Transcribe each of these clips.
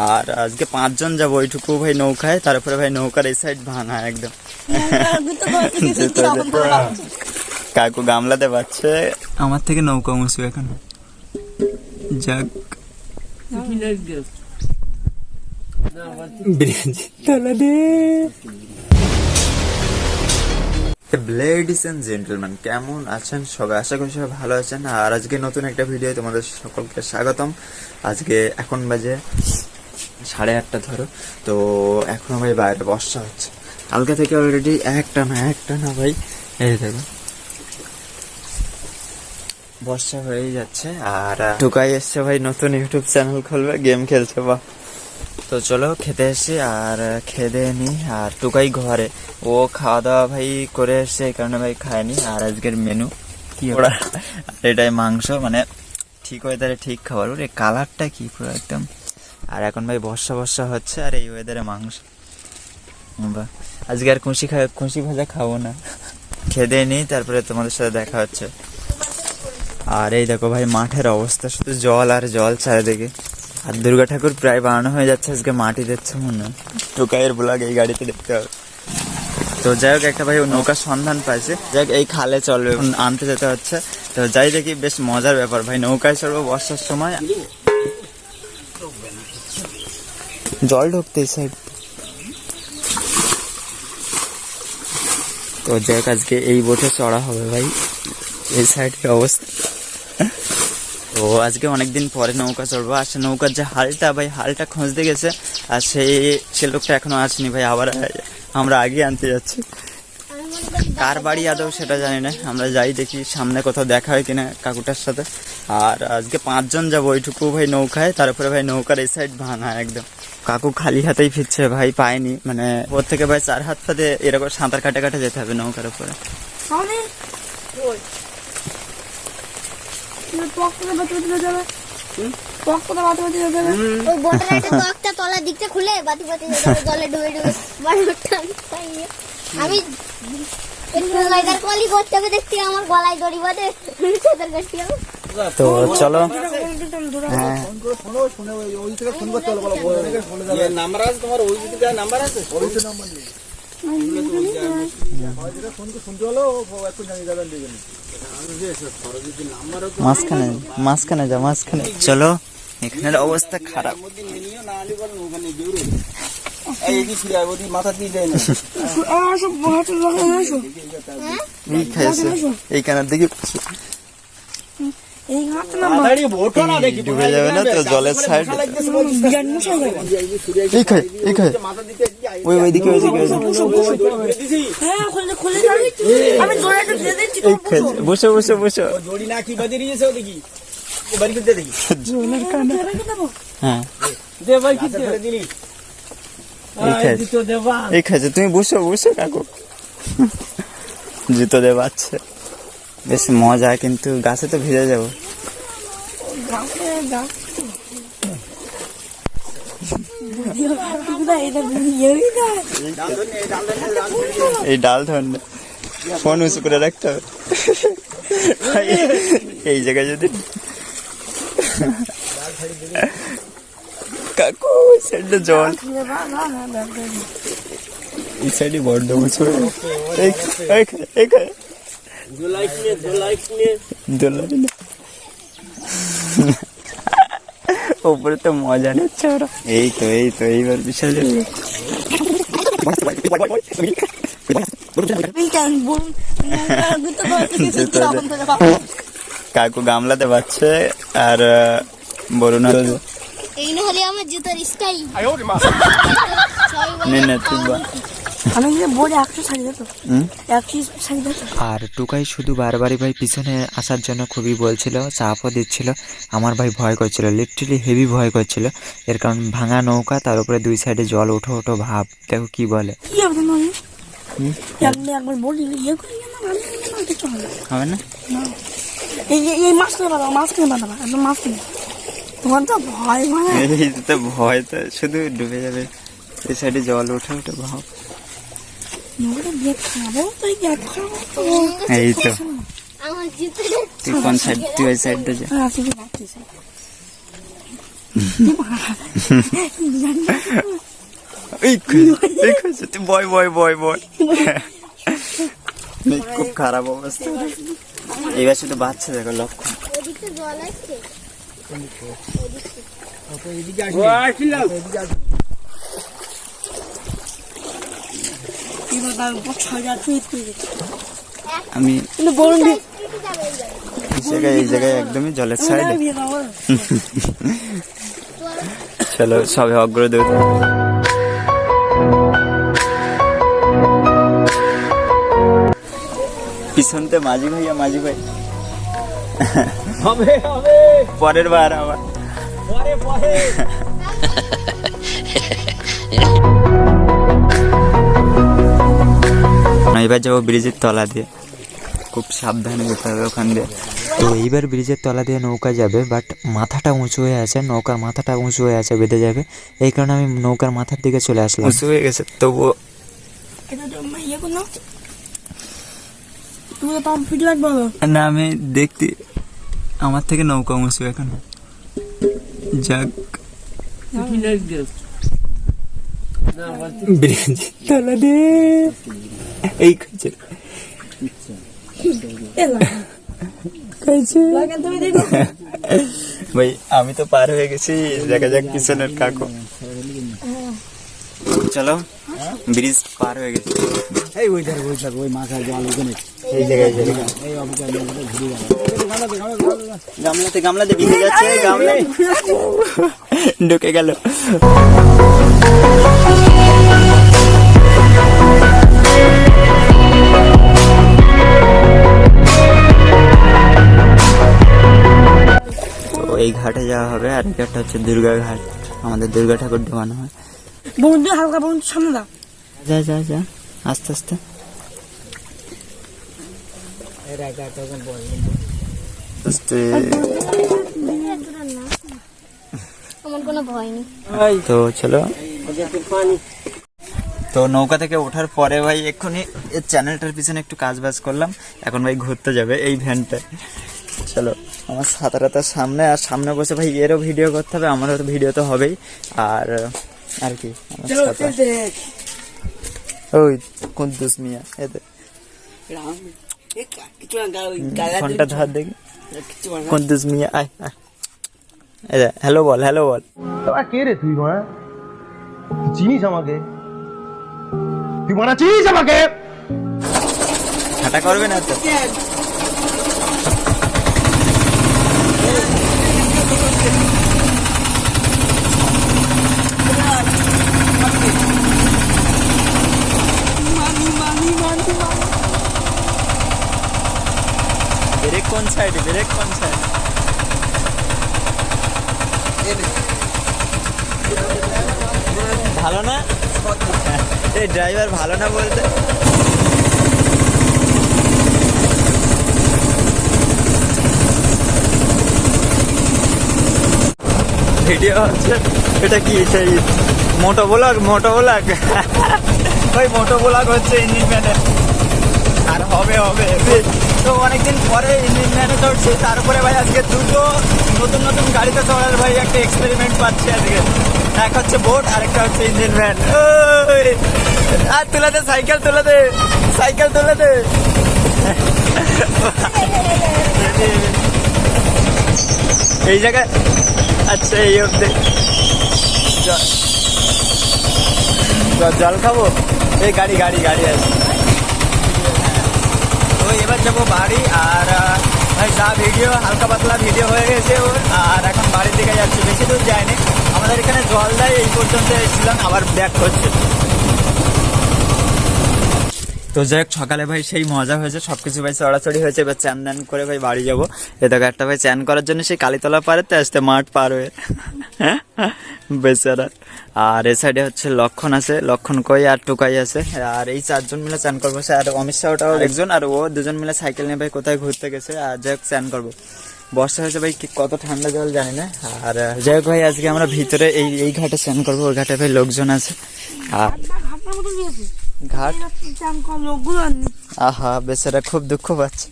আর আজকে পাঁচজন যাব ওইটুকু ভাই নৌকায় তারপরে ভাই নৌকার এই সাইড ভাঙা একদম। কাকু গামলাতে পাচ্ছে আমার থেকে নৌকা মুসু এখন। যাক। লেডিস এন্ড জেন্টলম্যান কেমন আছেন সবাই? আশা করি সবাই ভালো আছেন। আর আজকে নতুন একটা ভিডিও তোমাদের সকলকে স্বাগতম। আজকে এখন বাজে সাড়ে আটটা ধরো। তো এখনও ভাই বাইরে বর্ষা হচ্ছে। কালকে থেকে অলরেডি একটা না একটা না ভাই। এই দেখো। বর্ষা হয়েই যাচ্ছে আর ঢুকাই এসছে ভাই নতুন ইউটিউব চ্যানেল খুলবে গেম খেলছে বা তো চলো খেতে এসছি আর খেতে নি। আর টুকাই ঘরে। ও খাওয়া দাওয়া ভাই করে এসছে, এই কারণে ভাই খায়নি। আর আজকের মেনু কি ওরা? এটাই মাংস মানে ঠিক হয়ে তাহলে ঠিক খাবার। ওর কালারটা কি পুরো একদম আর এখন ভাই বর্ষা বর্ষা হচ্ছে আর এই ওয়েদারে মাংস। আজকে আর খুশি খা খুশি ভাজা খাব না। খেদে নিই, তারপরে তোমাদের সাথে দেখা হচ্ছে। আর এই দেখো ভাই মাঠের অবস্থা, শুধু জল আর জল চারিদিকে। আর দুর্গা ঠাকুর প্রায় বানানো হয়ে যাচ্ছে আজকে মাটি দিচ্ছে মনে হয়। টোকাইয়ের ব্লগ এই গাড়িতে দেখতে হবে। তো যাই হোক, একটা ভাই নৌকার সন্ধান পাইছে। যাই এই খালে চলবে, আনতে যেতে হচ্ছে। তো যাই দেখি, বেশ মজার ব্যাপার ভাই, নৌকায় চলবো বর্ষার সময়। জল ঢুকতে এই সাইড তো যাই হোক আজকে এই বোটে চড়া হবে ভাই। এই সাইডের অবস্থা। তো আজকে অনেকদিন পরে নৌকা চড়বো। আর সে নৌকার যে হালটা ভাই, হালটা খুঁজতে গেছে। আর সেই সে লোকটা এখনও আসেনি ভাই। আবার আমরা আগে আনতে যাচ্ছি। কার বাড়ি আদৌ সেটা জানি না। আমরা যাই দেখি সামনে কোথাও দেখা হয় কিনা কাকুটার সাথে। আর আজকে পাঁচজন যাব। ওইটুকু ভাই নৌকায়। তারপরে ভাই নৌকার এই সাইড ভাঙা একদম। কাকু খালি হাতেই ফিরছে ভাই পায়নি। মানে ওর থেকে ভাই চার হাত পাতে এরকম সাঁতার কাটে কাটে যেতে হবে নৌকার উপরে। আমি করতে হবে দেখছি আমার গলায় দড়ি বাঁধে। সাঁতার কাটতে হবে। তো চলো। হ্যাঁ। আছে মাঝখানে মাঝখানে যা মাঝখানে। চলো এখানের অবস্থা খারাপ। এই যে ফিরে ওদি মাথা দিয়ে যায় না আমার সব হাতে লাগাই এসো এই খাইছে এই কানার দিকে। এই ডুবে যাবে না তো জলের সাইড খাই খাই ওই হ্যাঁ খাই বসো। বসো বসো দেবো? হ্যাঁ। দেবা তুমি বসো বসো কাকু। জুতো দিয়ে বাচ্ছে বেশ মজা কিন্তু গাছে তো ভিজে যাব। এই ডাল ধর ফোন উঁচু করে রাখতে হবে। এই জায়গায় যদি কাকু সাইডে জল। এই সাইডে বড্ড উঁচু। এই ওপরে তো মজা নিচ্ছে ওরা এই তো এই তো এইবার বিশাল কাকু গামলাতে বাচ্ছে আর বরুণ এই না হলে আমার জুতোর স্টাইল নে না তুই বা আমি যে বলে একশো শাড়ি দিত একশো শাড়ি দিত আর টুকাই শুধু বারবারই ভাই পিছনে আসার জন্য খুবই বলছিল চাপও দিচ্ছিল। আমার ভাই ভয় করছিল লিটারালি হেভি ভয় করছিল। এর কারণ ভাঙা নৌকা তার উপরে দুই সাইডে জল ওঠো ওঠো ভাব দেখো কি বলে। কি হবে নয় একবার একবার বলি ইয়ে করি না কিছু হবে না। হবে না? এই এই- এই মাছ করে বাঁধাবা মাছ করে বাঁধাবা একদম মাছ কিনে তোমার তো ভয় ভয় তো ভয় তো শুধু ডুবে যাবে। এই সাইডে জল ওঠে ওঠে ভাব। এই তো তুই কোন সাইড হ্যাঁ খুব খারাপ অবস্থা এবার শুধু বাচ্চা দেখো লক্ষ্য ওদিকে জল আসছে ও আসলাম এবার তার উপর ছয় হাজার ফিট করে দিচ্ছে। আমি এই জায়গায় এই জায়গায় একদমই জলের সাইডে চলো সবে অগ্রদূত পিছনতে মাঝি ভাইয়া মাঝি ভাই। হবে হবে। পরের বার আবার। পরে পরে। এবার যাব ব্রিজের তলা দিয়ে। খুব সাবধানে যেতে হবে ওখান দিয়ে। তো এইবার ব্রিজের তলা দিয়ে নৌকা যাবে বাট মাথাটা উঁচু হয়ে আছে নৌকার মাথাটা উঁচু হয়ে আছে বেঁধে যাবে। এই কারণে আমি নৌকার মাথার দিকে চলে আসলাম। উঁচু হয়ে গেছে তবুও না আমি দেখতে আমার থেকে নৌকা উঁচু এখন। যাক। ব্রিজ তলা দিয়ে। এই খাইছে। ভাই আমি তো পার হয়ে গেছি দেখা যাক পিছনের কাকু। চলো ব্রিজ পার হয়ে গেছে। এই ওই ধারে ওই ধারে ওই মাথায় জল ওখানে এই জায়গায় এই ঘুরে গামলাতে গামলাতে ভিজে যাচ্ছে গামলা। ঢুকে গেল। এই ঘাটে যাওয়া হবে আর এই ঘাটটা হচ্ছে দুর্গা ঘাট। আমাদের দুর্গা ঠাকুর ঢোকানো হয়। দিয়ে হালকা বরুণ সামনে দাও। যা যা যা আস্তে আস্তে। আস্তে। আমার কোনো ভয় নেই। তো চলো। তো নৌকা থেকে ওঠার পরে ভাই এক্ষুনি এই চ্যানেলটার পিছনে একটু কাজ বাজ করলাম। এখন ভাই ঘুরতে যাবে এই ভ্যানটায় চলো আমার সাঁতারাতার সামনে আর সামনে বসে ভাই এরও ভিডিও করতে হবে আমারও তো ভিডিও তো হবেই। আর আর কি আমার সাঁতার। ওই কুদ্দুস মিয়া এতে ফোনটা ধর দেখি। কুদ্দুস মিয়া আয় আয়। হ্যালো বল হ্যালো বল। তোরা কে রে তুই মারা চিনিস আমাকে? তুই মারা চিনিস আমাকে? হাঁটা করবে না তো? ব্রেক কোন সাইড ব্রেক কোন সাইড ভালো না? এই ড্রাইভার ভালো না বলতে? ভিডিও হচ্ছে এটা কি? সেই মোটো ব্লগ মোটো ব্লগ ওই মোটো ব্লগ হচ্ছে ইঞ্জিন ম্যানের। আর হবে হবে। তো অনেকদিন পরে ইঞ্জিন ম্যানে চড়ছি। তারপরে ভাই আজকে দুটো নতুন নতুন গাড়িতে চড়ার ভাই একটা এক্সপেরিমেন্ট পাচ্ছি আজকে। এক হচ্ছে বোট আর একটা হচ্ছে ইঞ্জিন ভ্যান আর তুলে দে সাইকেল তুলে দে সাইকেল তুলে দে। এই জায়গায় আচ্ছা এই অব্দি জল খাব? এই গাড়ি গাড়ি গাড়ি আছে। এবার যাব বাড়ি আর ভাই যা ভিডিও হালকা পাতলা ভিডিও হয়ে গেছে ওর। আর এখন বাড়ির দিকে যাচ্ছি, বেশি দূর যায়নি আমাদের এখানে জল দেয় এই পর্যন্ত এসেছিলাম, আবার ব্যাক করছে। তো যাই হোক, সকালে ভাই সেই মজা হয়েছে সব কিছু ভাই চড়াচড়ি হয়েছে। এবার চ্যান ধ্যান করে ভাই বাড়ি যাব। এ দেখো একটা ভাই চ্যান করার জন্য সেই কালীতলা পারেতে আসতে মাঠ পার হয়ে। বেচারা। আর এ সাইডে হচ্ছে লক্ষণ আছে। লক্ষণ কই আর টুকাই আছে। আর এই চারজন মিলে চ্যান করব আর অমিত শাহটাও একজন। আর ও দুজন মিলে সাইকেল নিয়ে ভাই কোথায় ঘুরতে গেছে। আর যাই হোক চ্যান করব। বর্ষা হয়েছে ভাই কত ঠান্ডা জল জানি না। আর যাই হোক ভাই আজকে আমরা ভিতরে এই এই ঘাটে স্নান করব। ওই ঘাটে ভাই লোকজন আছে। আর ঘাট? চান আহা বেচারা খুব দুঃখ পাচ্ছে।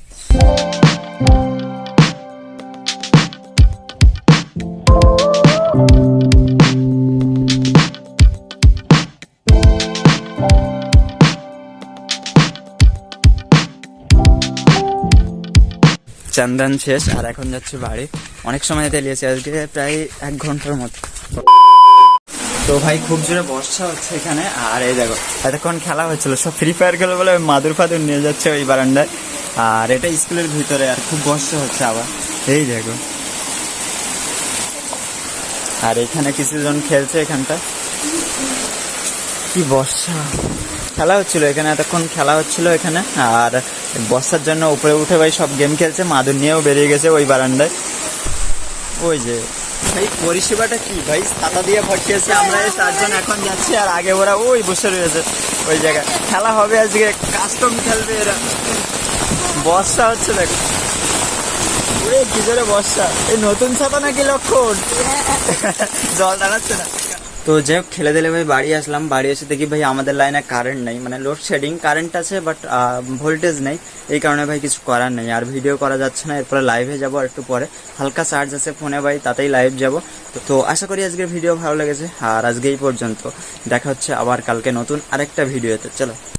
চান্দান শেষ, আর এখন যাচ্ছে বাড়ি। অনেক সময় তেলিয়েছে আজকে প্রায় এক ঘণ্টার মতো। তো ভাই, খুব জোরে বর্ষা হচ্ছে এখানে, আর এই দেখো, এতক্ষণ খেলা হচ্ছিল সব ফ্রি ফায়ার খেলে বলে মাদুর ফাদুর নিয়ে যাচ্ছে ওই বারান্দায়। আর এটা স্কুলের ভিতরে, আর খুব বর্ষা হচ্ছে আবার। এই দেখো। আর এখানে কিছুজন খেলছে এখানটা কি বর্ষা। খেলা হচ্ছিল, এখানে এতক্ষণ খেলা হচ্ছিল এখানে। আর বর্ষার জন্য উপরে উঠে ভাই সব গেম খেলছে, মাদুর নিয়েও বেরিয়ে গেছে ওই বারান্দায়। ওই যে, ভাই পরিষেবাটা কি ভাই? ছাতা দিয়ে ভরটিয়েছে আমরা চারজন এখন যাচ্ছি, আর আগে ওরা ওই বসে রয়েছে ওই জায়গায়। খেলা হবে আজকে কাস্টম খেলবে এরা। বর্ষা হচ্ছে দেখো। ওরে, কি জোরে বর্ষা। এই নতুন ছাতা নাকি লক্ষণ? জল দাঁড়াচ্ছে না। তো যাই হোক, খেলে দিলে ভাই বাড়ি আসলাম। বাড়ি এসে দেখি ভাই আমাদের লাইনে কারেন্ট নেই। মানে লোডশেডিং কারেন্ট আছে বাট ভোল্টেজ নেই। এই কারণে ভাই কিছু করার নেই। আর ভিডিও করা যাচ্ছে না, এরপরে লাইভে যাব একটু পরে। হালকা চার্জ আছে ফোনে ভাই, তাতেই লাইভ যাব। তো- আশা করি আজকের ভিডিও ভালো লেগেছে। আর আজকে এই পর্যন্ত। দেখা হচ্ছে আবার কালকে নতুন আরেকটা ভিডিওতে চলো।